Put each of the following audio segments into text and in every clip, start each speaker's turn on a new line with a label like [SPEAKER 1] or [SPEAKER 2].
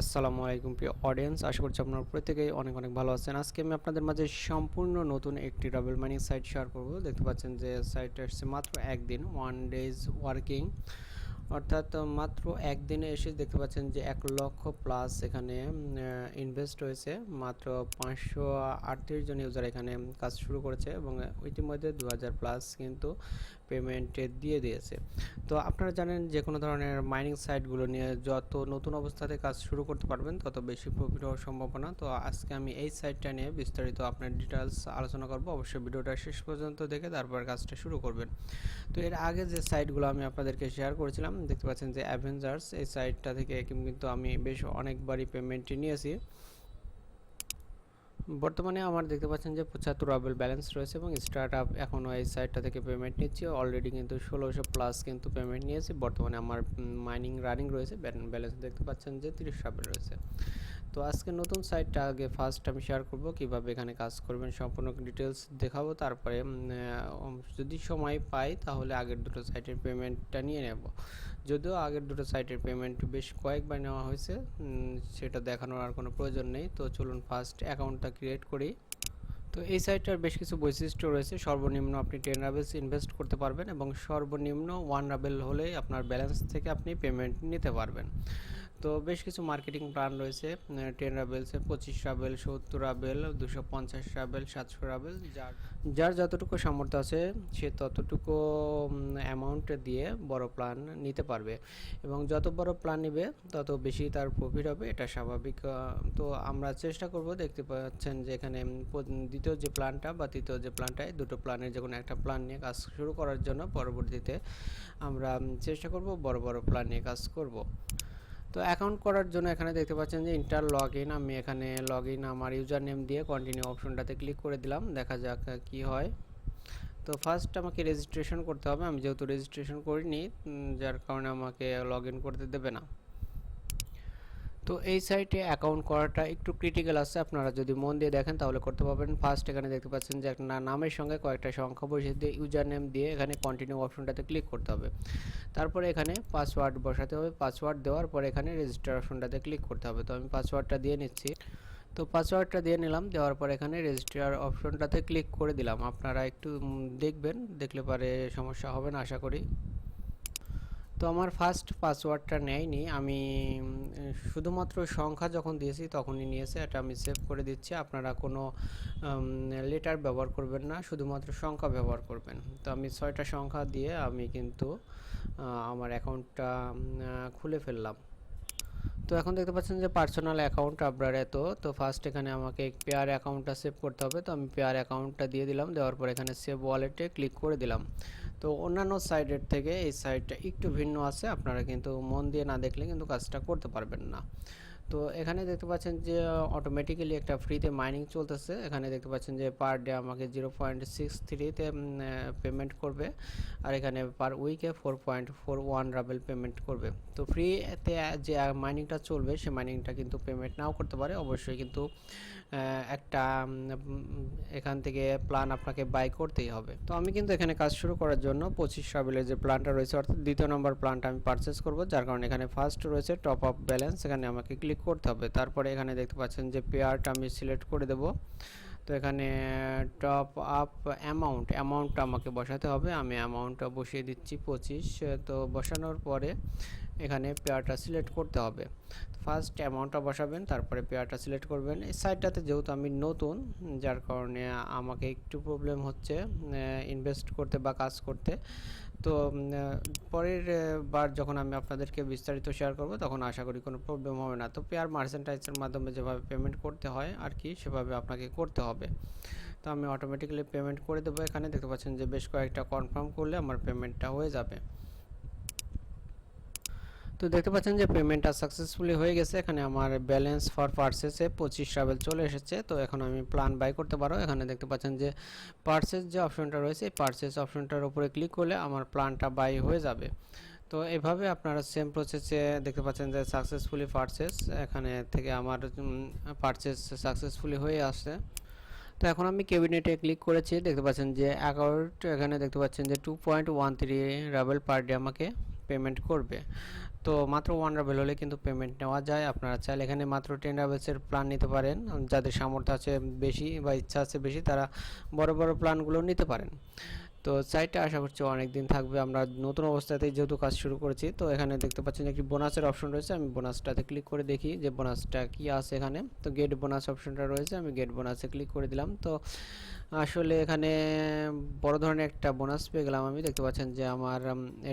[SPEAKER 1] আসসালামু আলাইকুম প্রিয় অডিয়েন্স আশা করছি আপনারা প্রত্যেকেই অনেক অনেক ভালো আছেন। আজকে আমি আপনাদের মাঝে সম্পূর্ণ নতুন একটি ডাবল মাইনিং সাইট শেয়ার করব। দেখতে পাচ্ছেন যে সাইটটা হচ্ছে মাত্র একদিন ওয়ান ডেজ ওয়ার্কিং অর্থাৎ মাত্র একদিনে এসে দেখতে পাচ্ছেন যে এক লক্ষ প্লাস এখানে ইনভেস্ট হয়েছে। মাত্র পাঁচশো আটত্রিশ জন ইউজার এখানে কাজ শুরু করেছে এবং ইতিমধ্যে দু হাজার প্লাস কিন্তু পেমেন্টে দিয়ে দিয়েছে। তো আপনারা জানেন যে কোনো ধরনের মাইনিং সাইটগুলো নিয়ে যত নতুন অবস্থাতে কাজ শুরু করতে পারবেন, তত বেশি প্রফিট হওয়ার সম্ভাবনা। তো আজকে আমি এই সাইটটা নিয়ে বিস্তারিত আপনার ডিটেলস আলোচনা করব। অবশ্যই ভিডিওটা শেষ পর্যন্ত দেখে তারপর কাজটা শুরু করবেন। তো এর আগে যে সাইটগুলো আমি আপনাদেরকে শেয়ার করেছিলাম দেখতে পাচ্ছেন যে অ্যাভেঞ্জার্স এই সাইটটা থেকে কিন্তু আমি বেশ অনেকবারই পেমেন্ট নিয়েছি। বর্তমানে আমার দেখতে পাচ্ছেন যে পঁচাত্তর রাবেল ব্যালেন্স রয়েছে এবং স্টার্ট আপ এখনও এই সাইটটা থেকে পেমেন্ট নিচ্ছি। অলরেডি কিন্তু ষোলোশো প্লাস কিন্তু পেমেন্ট নিয়েছি। বর্তমানে আমার মাইনিং রানিং রয়েছে। ব্যালেন্স দেখতে পাচ্ছেন যে তিরিশ রাবেল রয়েছে। তো আজকে নতুন সাইটটা আগে ফার্স্ট আমি শেয়ার করব কীভাবে এখানে কাজ করবেন, সম্পূর্ণ ডিটেলস দেখাবো, তারপরে যদি সময় পাই তাহলে আগের দুটো সাইটের পেমেন্টটা নিয়ে নেব। যদিও আগের দুটো সাইটের পেমেন্ট বেশ কয়েকবার নেওয়া হয়েছে সেটা দেখানোর আর কোনো প্রয়োজন নেই। তো চলুন ফার্স্ট অ্যাকাউন্টটা ক্রিয়েট করি। তো এই সাইটটার বেশ কিছু বৈশিষ্ট্য রয়েছে। সর্বনিম্ন আপনি টেন রাবেলস ইনভেস্ট করতে পারবেন এবং সর্বনিম্ন ওয়ান রাবেল হলেই আপনার ব্যালেন্স থেকে আপনি পেমেন্ট নিতে পারবেন। তো বেশ কিছু মার্কেটিং প্ল্যান রয়েছে টেন রাবেলসে পঁচিশ রাবেল সত্তর রাবেল দুশো পঞ্চাশ রাবেল সাতশো রাবেল যার যার যতটুকু সামর্থ্য আছে, সে ততটুকু অ্যামাউন্ট দিয়ে বড় প্ল্যান নিতে পারবে। এবং যত বড় প্ল্যান নেবে, তত বেশি তার প্রফিট হবে, এটা স্বাভাবিক তো আমরা চেষ্টা করব, দেখতে পাচ্ছেন যে এখানে দ্বিতীয় যে প্ল্যানটা বা তৃতীয় যে প্ল্যানটায় দুটো প্ল্যানের যে একটা প্ল্যান নিয়ে কাজ শুরু করার জন্য পরবর্তীতে আমরা চেষ্টা করব বড় বড় প্ল্যান নিয়ে কাজ করব। তো অ্যাকাউন্ট করার জন্য এখানে দেখতে পাচ্ছেন যে ইন্টার লগ ইন আমি এখানে লগ ইন আমার ইউজার নেম দিয়ে কন্টিনিউ অপশনটাতে ক্লিক করে দিলাম, দেখা যাক কি হয়। তো ফার্স্ট আমাকে রেজিস্ট্রেশন করতে হবে, আমি যেহেতু রেজিস্ট্রেশন করিনি যার কারণে আমাকে লগ ইন করতে দেবে না। তো এই সাইটে অ্যাকাউন্ট করাটা একটু ক্রিটিক্যাল আছে। আপনারা যদি মন দিয়ে দেখেন, তাহলে করতে পারবেন। ফার্স্ট এখানে দেখতে পাচ্ছেন যে একটা নামের সঙ্গে কয়েকটা সংখ্যা বসে দিয়ে ইউজার নেম দিয়ে এখানে কন্টিনিউ অপশনটাতে ক্লিক করতে হবে। তারপরে এখানে পাসওয়ার্ড বসাতে হবে। পাসওয়ার্ড দেওয়ার পর এখানে রেজিস্টার অপশনটাতে ক্লিক করতে হবে। তো আমি পাসওয়ার্ডটা দিয়ে নিচ্ছি। তো পাসওয়ার্ডটা দিয়ে নিলাম। দেওয়ার পর এখানে রেজিস্টার অপশনটাতে ক্লিক করে দিলাম। আপনারা একটু দেখবেন, দেখলে পারে সমস্যা হবে না, আশা করি। তো আমার ফার্স্ট পাসওয়ার্ডটা নেয়নি। আমি, শুধুমাত্র সংখ্যা যখন দিয়েছি তখনই নিয়েছে। এটা আমি সেভ করে দিচ্ছি। আপনারা কোনো লেটার ব্যবহার করবেন না। শুধুমাত্র সংখ্যা ব্যবহার করবেন। তো আমি ছয়টা সংখ্যা দিয়ে আমি কিন্তু আমার অ্যাকাউন্টটা খুলে ফেললাম। তো এখন দেখতে পাচ্ছেন যে পার্সোনাল অ্যাকাউন্ট আপনার এত তো ফার্স্ট এখানে আমাকে পেয়ার অ্যাকাউন্টটা সেভ করতে হবে। তো আমি পেয়ার অ্যাকাউন্টটা দিয়ে দিলাম, দেওয়ার পর এখানে সেভ ওয়ালেটে ক্লিক করে দিলাম। তো অন্যান্য সাইডের থেকে এই সাইডটা একটু ভিন্ন আছে, আপনারা কিন্তু মন দিয়ে না দেখলে কিন্তু কাজটা করতে পারবেন না। তো এখানে দেখতে পাচ্ছেন যে অটোমেটিক্যালি একটা ফ্রিতে মাইনিং চলতেছে। এখানে দেখতে পাচ্ছেন যে পার ডে আমাকে জিরো পয়েন্ট সিক্স থ্রিতে পেমেন্ট করবে। আর এখানে পার উইকে four point four one ruble payment করবে। তো ফ্রিতে যে মাইনিংটা চলবে, সে মাইনিংটা কিন্তু পেমেন্ট নাও করতে পারে। অবশ্যই কিন্তু একটা এখান থেকে প্ল্যান আপনাকে বাই করতেই হবে। তো আমি কিন্তু এখানে কাজ শুরু করার জন্য পঁচিশ রাবেলের যে প্ল্যানটা রয়েছে, অর্থাৎ দ্বিতীয় নম্বর প্ল্যানটা আমি পারচেস করব, যার কারণে এখানে ফার্স্ট রয়েছে টপ আপ ব্যালেন্স এখানে আমাকে ক্লিক করতে হবে। তারপরে এখানে দেখতে পাচ্ছেন যে পেয়ারটা আমি সিলেক্ট করে দেব। তো এখানে টপ আপ অ্যামাউন্ট অ্যামাউন্টটা আমাকে বসাতে হবে। আমি অ্যামাউন্টটা বসিয়ে দিচ্ছি পঁচিশ, তো বসানোর পরে এখানে পেয়ারটা সিলেক্ট করতে হবে। ফার্স্ট অ্যামাউন্টটা বসাবেন, তারপরে পেয়ারটা সিলেক্ট করবেন। এই সাইটটাতে যেহেতু আমি নতুন, যার কারণে আমাকে একটু প্রবলেম হচ্ছে ইনভেস্ট করতে বা কাজ করতে। তো পরের বার যখন আমি আপনাদেরকে বিস্তারিত শেয়ার করব, তখন আশা করি কোনো প্রবলেম হবে না। তো পেয়ার মার্চেন্টাইজের মাধ্যমে যেভাবে পেমেন্ট করতে হয় আর কি, সেভাবে আপনাকে করতে হবে। তো আমি অটোমেটিক্যালি পেমেন্ট করে দেবো এখানে। দেখতে পাচ্ছেন যে বেশ কয়েকটা কনফার্ম করলে আমার পেমেন্টটা হয়ে যাবে। তো দেখতে পাচ্ছেন যে পেমেন্টটা সাকসেসফুলি হয়ে গেছে। এখানে আমার ব্যালেন্স ফর পার্সেসে পঁচিশ ট্রাভেল চলে এসেছে। তো এখন আমি প্ল্যান বাই করতে পারো। এখানে দেখতে পাচ্ছেন যে পার্সেস যে অপশনটা রয়েছে, এই পার্সেস অপশনটার উপরে ক্লিক করলে আমার প্ল্যানটা বাই হয়ে যাবে। তো এভাবে আপনারা সেম প্রসেসে দেখতে পাচ্ছেন যে সাকসেসফুলি পার্সেস এখানে থেকে আমার পার্সেস সাকসেসফুলি হয়ে আসছে। তো এখন আমি ক্যাবিনেটে ক্লিক করেছি। দেখতে পাচ্ছেন যে অ্যাকাউন্ট এখানে দেখতে পাচ্ছেন যে two point one three ruble per day আমাকে পেমেন্ট করবে। তো মাত্র ওয়ান রাবেল হলে কিন্তু পেমেন্ট নেওয়া যায়। আপনারা চাইলে এখানে মাত্র টেন রাবেলসের প্ল্যান নিতে পারেন। যাদের সামর্থ্য আছে বেশি বা ইচ্ছা আছে বেশি, তারা বড় বড় প্ল্যানগুলো নিতে পারেন। তো সাইটটা আশা করছি অনেক দিন থাকবে। আমরা নতুন অবস্থাতেই যেহেতু কাজ শুরু করেছি, তো এখানে দেখতে পাচ্ছেন একটি বোনাসের অপশন রয়েছে। আমি বোনাসটাতে ক্লিক করে দেখি যে বোনাসটা কি আছে এখানে। তো গেট বোনাস অপশনটা রয়েছে, আমি গেট বোনাসে ক্লিক করে দিলাম। তো আসলে এখানে বড় ধরনের একটা বোনাস পেয়ে গেলাম আমি। দেখতে পাচ্ছেন যে আমার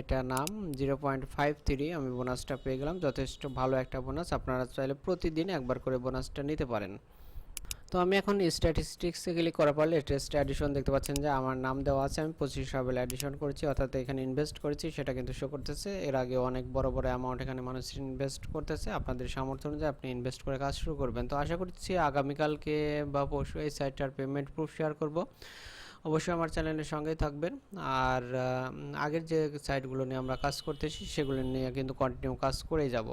[SPEAKER 1] এটা নাম জিরো পয়েন্ট ফাইভ থ্রি, আমি বোনাসটা পেয়ে গেলাম। যথেষ্ট ভালো একটা বোনাস, আপনারা চাইলে প্রতিদিন একবার করে বোনাসটা নিতে পারেন। তো আমি এখন স্ট্যাটিস্টিক্সে ক্লিক করার পর লেটেস্ট অ্যাডিশন দেখতে পাচ্ছেন যে আমার নাম দেওয়া আছে, আমি পঁচিশ হাবেল অ্যাডিশন করেছি, অর্থাৎ এখানে ইনভেস্ট করেছি, সেটা কিন্তু শো করতেছে। এর আগে অনেক বড় বড় অ্যামাউন্ট এখানে মানুষ ইনভেস্ট করতেছে, আপনাদের সামর্থ্য অনুযায়ী আপনি ইনভেস্ট করে কাজ শুরু করবেন। তো আশা করছি আগামীকালকে বা পরশু এই সাইটটার পেমেন্ট প্রুফ শেয়ার করব। অবশ্যই আমার চ্যানেলের সঙ্গেই থাকবেন। আর আগের যে সাইটগুলো নিয়ে আমরা কাজ করতেছি, সেগুলো নিয়ে কিন্তু কন্টিনিউ কাজ করেই যাব।